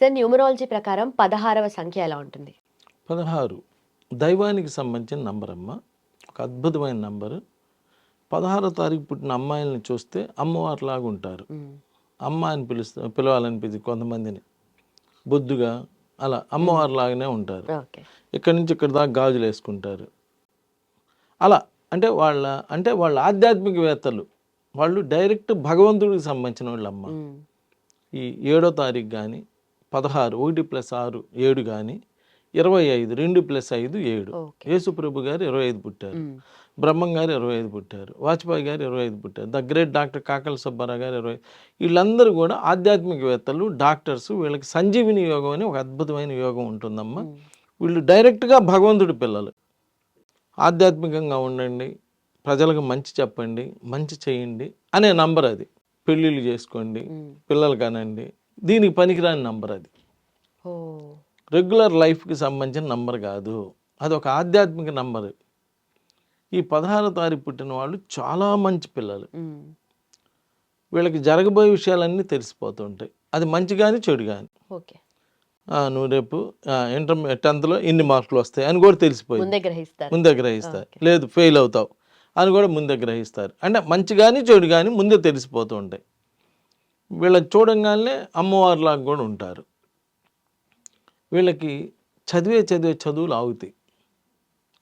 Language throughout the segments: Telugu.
సార్ న్యూమరాలజీ ప్రకారం పదహారవ సంఖ్య ఎలా ఉంటుంది? పదహారు. దైవానికి సంబంధించిన నంబర్ అమ్మ. ఒక అద్భుతమైన నంబరు. పదహారో తారీఖు పుట్టిన అమ్మాయిల్ని చూస్తే అమ్మవారిలాగా ఉంటారు. మ్మ్. అమ్మ అని పిలుస్తా పిలవాలనిపించింది కొంతమందిని. బొద్దుగా అలా అమ్మవారిలాగానే ఉంటారు. ఓకే. ఇక్కడి నుంచి ఇక్కడ దాకా గాజులు వేసుకుంటారు. అలా అంటే వాళ్ళ అంటే వాళ్ళ ఆధ్యాత్మికవేత్తలు. వాళ్ళు డైరెక్ట్ భగవంతుడికి సంబంధించిన వాళ్ళు అమ్మ మ్మ్. ఈ ఏడో తారీఖు కానీ పదహారు ఒకటి ప్లస్ ఆరు ఏడు కానీ ఇరవై ఐదు రెండు ప్లస్ ఐదు ఏడు. యేసుప్రభు గారు ఇరవై ఐదు పుట్టారు. బ్రహ్మం గారు ఇరవై ఐదు పుట్టారు. వాజ్పేయి గారు ఇరవై ఐదు పుట్టారు. The great doctor Kakarla Subbarao గారు ఇరవై వీళ్ళందరూ కూడా ఆధ్యాత్మికవేత్తలు డాక్టర్స్ వీళ్ళకి సంజీవిని యోగం అని ఒక అద్భుతమైన యోగం ఉంటుందమ్మా. మ్మ్. వీళ్ళు డైరెక్ట్గా భగవంతుడి పిల్లలు. ఆధ్యాత్మికంగా ఉండండి ప్రజలకు మంచి చెప్పండి మంచి చేయండి అనే నంబర్ అది. పెళ్ళిళ్ళు చేసుకోండి. పిల్లలు కనండి దీనికి పనికిరాని నంబర్ అది. రెగ్యులర్ లైఫ్కి సంబంధించిన నంబర్ కాదు. అది ఒక ఆధ్యాత్మిక నంబర్. ఈ పదహారో తారీఖు పుట్టిన వాళ్ళు చాలా మంచి పిల్లలు. వీళ్ళకి జరగబోయే విషయాలన్నీ తెలిసిపోతుంటాయి. అది మంచి కానీ చెడు కానీ ఓకే నువ్వు రేపు ఇంటర్ టెన్త్లో ఇన్ని మార్కులు వస్తాయి అని కూడా గ్రహిస్తారు. ముందే గ్రహిస్తారు. లేదు ఫెయిల్ అవుతావు అని కూడా ముందే గ్రహిస్తారు. అంటే మంచి కానీ చెడు కానీ ముందే తెలిసిపోతూ ఉంటాయి వీళ్ళకి చూడంగానే అమ్మవారిలాగా కూడా ఉంటారు. వీళ్ళకి చదివే చదివే చదువులు ఆగుతాయి.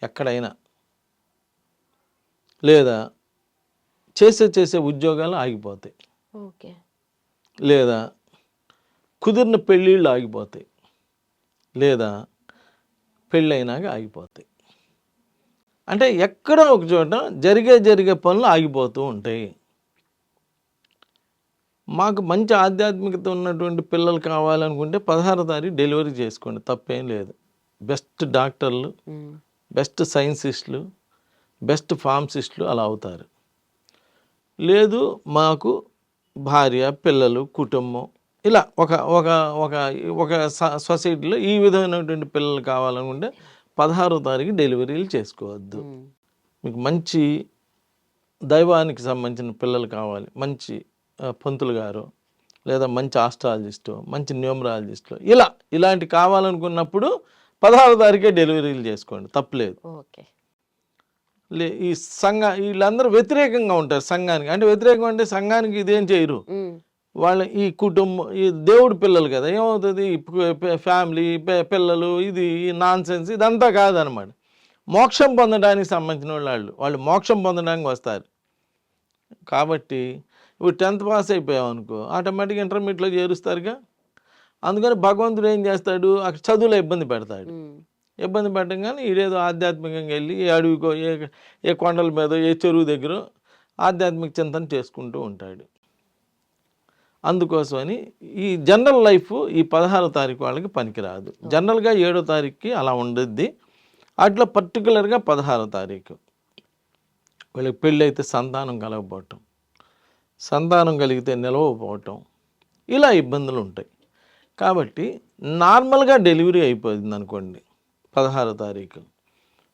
ఎక్కడైనా. లేదా చేసే చేసే ఉద్యోగాలు ఆగిపోతాయి. ఓకే. లేదా కుదిరిన పెళ్ళిళ్ళు ఆగిపోతాయి. లేదా పెళ్ళైనాక ఆగిపోతాయి. అంటే ఎక్కడో ఒక చోట జరిగే జరిగే పనులు ఆగిపోతూ ఉంటాయి. మాకు మంచి ఆధ్యాత్మికత ఉన్నటువంటి పిల్లలు కావాలనుకుంటే పదహారో తారీఖు డెలివరీ చేసుకోండి తప్పేం లేదు బెస్ట్ డాక్టర్లు. బెస్ట్ సైన్సిస్టులు బెస్ట్ ఫార్మసిస్టులు అలా అవుతారు లేదు మాకు భార్య పిల్లలు కుటుంబం ఇలా ఒక ఒక ఒక ఒక సొసైటీలో ఈ విధమైనటువంటి పిల్లలు కావాలనుకుంటే పదహారో తారీఖు డెలివరీలు చేసుకోవద్దు. మీకు మంచి దైవానికి సంబంధించిన పిల్లలు కావాలి మంచి పంతులు గారు లేదా మంచి ఆస్ట్రాలజిస్టు మంచి న్యూమరాలజిస్టు ఇలా ఇలాంటి కావాలనుకున్నప్పుడు పదహారో తారీఖే డెలివరీలు చేసుకోండి తప్పలేదు. ఓకే. లే ఈ సంఘ వీళ్ళందరూ వ్యతిరేకంగా ఉంటారు సంఘానికి అంటే వ్యతిరేకం అంటే సంఘానికి ఇదేం చేయరు. వాళ్ళ ఈ కుటుంబం ఈ దేవుడి పిల్లలు కదా ఏమవుతుంది? ఫ్యామిలీ పిల్లలు ఇది నాన్ సెన్స్ ఇదంతా కాదనమాట. మోక్షం పొందడానికి సంబంధించిన వాళ్ళు వాళ్ళు మోక్షం పొందడానికి వస్తారు. కాబట్టి ఇప్పుడు టెన్త్ పాస్ అయిపోయావు అనుకో ఆటోమేటిక్గా ఇంటర్మీడియట్లో చేరుస్తారుగా. అందుకని భగవంతుడు ఏం చేస్తాడు? అక్కడ చదువులో ఇబ్బంది పెడతాడు. ఇబ్బంది పెట్టగానే ఈడేదో ఆధ్యాత్మికంగా వెళ్ళి ఏ అడవికో ఏ ఏ కొండల మీద ఏ చెరువు దగ్గర ఆధ్యాత్మిక చింతన చేసుకుంటూ ఉంటాడు. అందుకోసమని ఈ జనరల్ లైఫ్ ఈ పదహారో తారీఖు వాళ్ళకి పనికిరాదు. జనరల్గా ఏడో తారీఖుకి అలా ఉండద్ది. అట్లా పర్టికులర్గా పదహారో తారీఖు. వీళ్ళకి పెళ్ళి అయితే సంతానం కలగపోవటం సంతానం కలిగితే నిలవకపోవటం. ఇలా ఇబ్బందులు ఉంటాయి కాబట్టి నార్మల్గా డెలివరీ అయిపోయింది అనుకోండి పదహారో తారీఖు.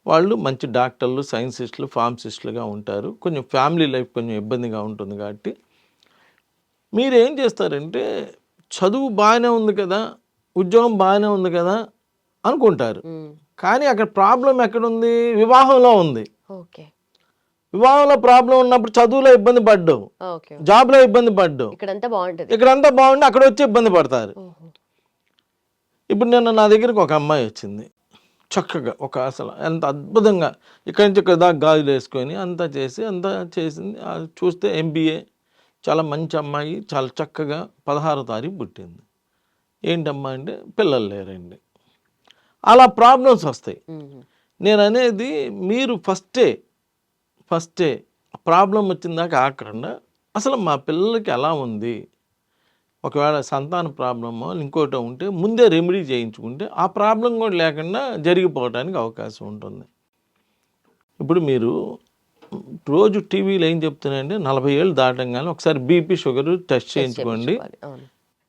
వాళ్ళు మంచి డాక్టర్లు సైన్సిస్టులు ఫార్మసిస్టులుగా ఉంటారు. కొంచెం ఫ్యామిలీ లైఫ్ కొంచెం ఇబ్బందిగా ఉంటుంది కాబట్టి. మీరు ఏం చేస్తారంటే చదువు బాగానే ఉంది కదా ఉద్యోగం బాగానే ఉంది కదా అనుకుంటారు. కానీ అక్కడ ప్రాబ్లం ఎక్కడుంది? వివాహంలో ఉంది. ఓకే. వివాహంలో ప్రాబ్లం ఉన్నప్పుడు చదువులో ఇబ్బంది పడ్డావు ఓకే. జాబ్లో ఇబ్బంది పడ్డావు ఇక్కడంతా బాగుంటది. ఇక్కడంతా బాగుండి అక్కడ వచ్చి ఇబ్బంది పడతారు. ఇప్పుడు నిన్న నా దగ్గరికి ఒక అమ్మాయి వచ్చింది. చక్కగా ఒక అసలు ఎంత అద్భుతంగా ఇక్కడి నుంచి ఇక్కడ దాకా గాజులు వేసుకొని అంతా చేసి అంతా చేసింది. చూస్తే ఎంబీఏ చాలా మంచి అమ్మాయి చాలా చక్కగా పదహారో తారీఖు పుట్టింది. ఏంటమ్మా అంటే పిల్లలు లేరండి. అలా ప్రాబ్లమ్స్ వస్తాయి. నేను అనేది మీరు ఫస్టే ఫస్టే ప్రాబ్లం వచ్చిందాక ఆకుండా అసలు మా పిల్లలకి ఎలా ఉంది? ఒకవేళ సంతాన ప్రాబ్లమో ఇంకోటో ఉంటే ముందే రెమెడీ చేయించుకుంటే ఆ ప్రాబ్లం కూడా లేకుండా జరిగిపోవడానికి అవకాశం ఉంటుంది. ఇప్పుడు మీరు రోజు టీవీలో ఏం చెప్తున్నాయంటే నలభై ఏళ్ళు దాటంగానే ఒకసారి బీపీ షుగర్ టెస్ట్ చేయించుకోండి.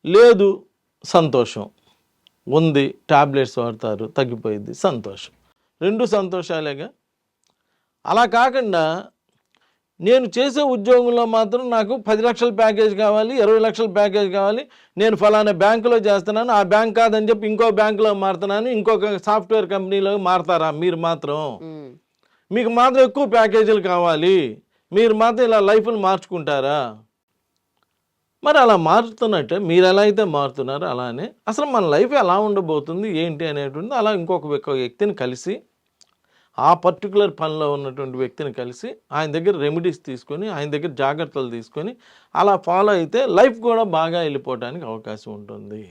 లేదు సంతోషం. ఉంది టాబ్లెట్స్ వాడతారు తగ్గిపోయింది సంతోషం. రెండు సంతోషాలేగా? అలా కాకుండా నేను చేసే ఉద్యోగంలో మాత్రం నాకు పది లక్షల ప్యాకేజ్ కావాలి ఇరవై లక్షల ప్యాకేజ్ కావాలి. నేను ఫలానా బ్యాంకులో చేస్తున్నాను ఆ బ్యాంక్ కాదని చెప్పి ఇంకో బ్యాంకులో మారుతున్నాను ఇంకొక సాఫ్ట్వేర్ కంపెనీలో మారుతారా? మీరు మాత్రం. మీకు మాత్రం ఎక్కువ ప్యాకేజీలు కావాలి. మీరు మాత్రం ఇలా లైఫ్ని మార్చుకుంటారా? మరి అలా మారుతున్నట్టే మీరు ఎలా అయితే మారుతున్నారో అలానే అసలు మన లైఫ్ ఎలా ఉండబోతుంది ఏంటి అనేటువంటి అలా ఇంకొక వ్యక్- వ్యక్తిని కలిసి ఆ పర్టికులర్ పనిలో ఉన్నటువంటి వ్యక్తిని కలిసి ఆయన దగ్గర రెమెడీస్ తీసుకొని ఆయన దగ్గర జాగ్రత్తలు తీసుకొని అలా ఫాలో అయితే లైఫ్ కూడా బాగా వెళ్ళిపోవడానికి అవకాశం ఉంటుంది.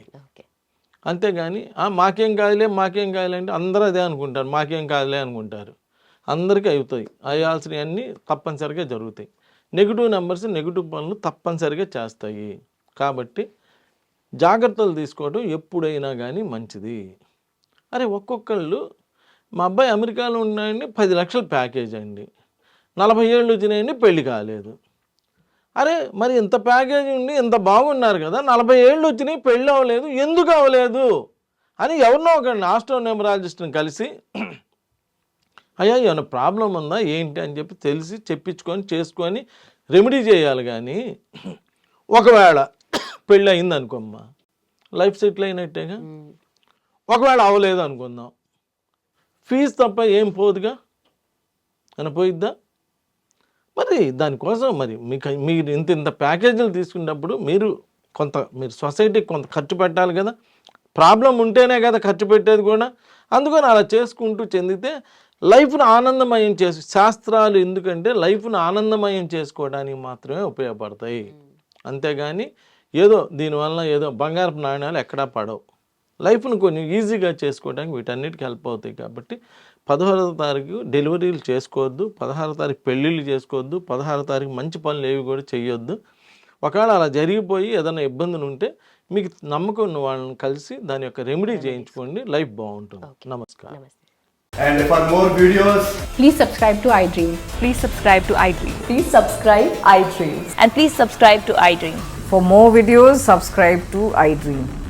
అంతేగాని "ఆ, మాకేం కాదులే మాకేం కాదులే అంటే అందరూ అదే అనుకుంటారు మాకేం కాదులే అనుకుంటారు. అందరికీ అవుతాయి. అయ్యాల్సినవి అన్నీ తప్పనిసరిగా జరుగుతాయి. నెగిటివ్ నెంబర్స్ నెగిటివ్ పనులు తప్పనిసరిగా చేస్తాయి. కాబట్టి జాగ్రత్తలు తీసుకోవడం ఎప్పుడైనా కానీ మంచిది. అరే ఒక్కొక్కళ్ళు మా అబ్బాయి అమెరికాలో ఉన్నాయండి పది లక్షల ప్యాకేజ్ అండి. నలభై ఏళ్ళు వచ్చినాయండి పెళ్ళి కాలేదు. అరే మరి ఇంత ప్యాకేజ్ ఉండి ఇంత బాగున్నారు కదా నలభై ఏళ్ళు వచ్చినాయి పెళ్ళి అవ్వలేదు ఎందుకు అవ్వలేదు? అని ఎవరినో ఒక ఆస్ట్రోన్యూమరాలజిస్ట్ని కలిసి అయ్యా ఏమైనా ప్రాబ్లం ఉందా ఏంటి అని చెప్పి తెలిసి చెప్పించుకొని చేసుకొని రెమెడీ చేయాలి కానీ ఒకవేళ పెళ్ళి అయింది అనుకోమ్మా లైఫ్ సెటిల్ అయినట్టేగా ఒకవేళ అవ్వలేదు అనుకుందాం ఫీజు తప్ప ఏం పోదుగా? అని పోయిద్దా? మరి దానికోసం మరి మీకు మీరు ఇంత ఇంత ప్యాకేజీలు తీసుకున్నప్పుడు మీరు కొంత మీరు సొసైటీకి కొంత ఖర్చు పెట్టాలి కదా? ప్రాబ్లం ఉంటేనే కదా ఖర్చు పెట్టేది కూడా. అందుకని అలా చేసుకుంటూ చెందితే లైఫ్ను ఆనందమయం చేసి శాస్త్రాలు ఎందుకంటే లైఫ్ను ఆనందమయం చేసుకోవడానికి మాత్రమే ఉపయోగపడతాయి. అంతేగాని ఏదో దీనివల్ల ఏదో బంగారపు నాణ్యాలు ఎక్కడా పడవు. లైఫ్ను కొంచెం ఈజీగా చేసుకోవడానికి వీటన్నిటికి హెల్ప్ అవుతాయి కాబట్టి పదహారవ తారీఖు డెలివరీలు చేసుకోవద్దు పదహారవ తారీఖు పెళ్ళిళ్ళు చేసుకోవద్దు పదహారవ తారీఖు మంచి పనులు ఏవి కూడా చేయొద్దు ఒకవేళ అలా జరిగిపోయి ఏదైనా ఇబ్బందులు ఉంటే మీకు నమ్మకం ఉన్న వాళ్ళని కలిసి దాని యొక్క రెమెడీ చేయించుకోండి లైఫ్ బాగుంటుంది నమస్కారం నమస్తే And for more videos, Please subscribe to iDream. Please subscribe to iDream. Please subscribe iDreams. And please subscribe to iDream. For more videos, subscribe to iDream.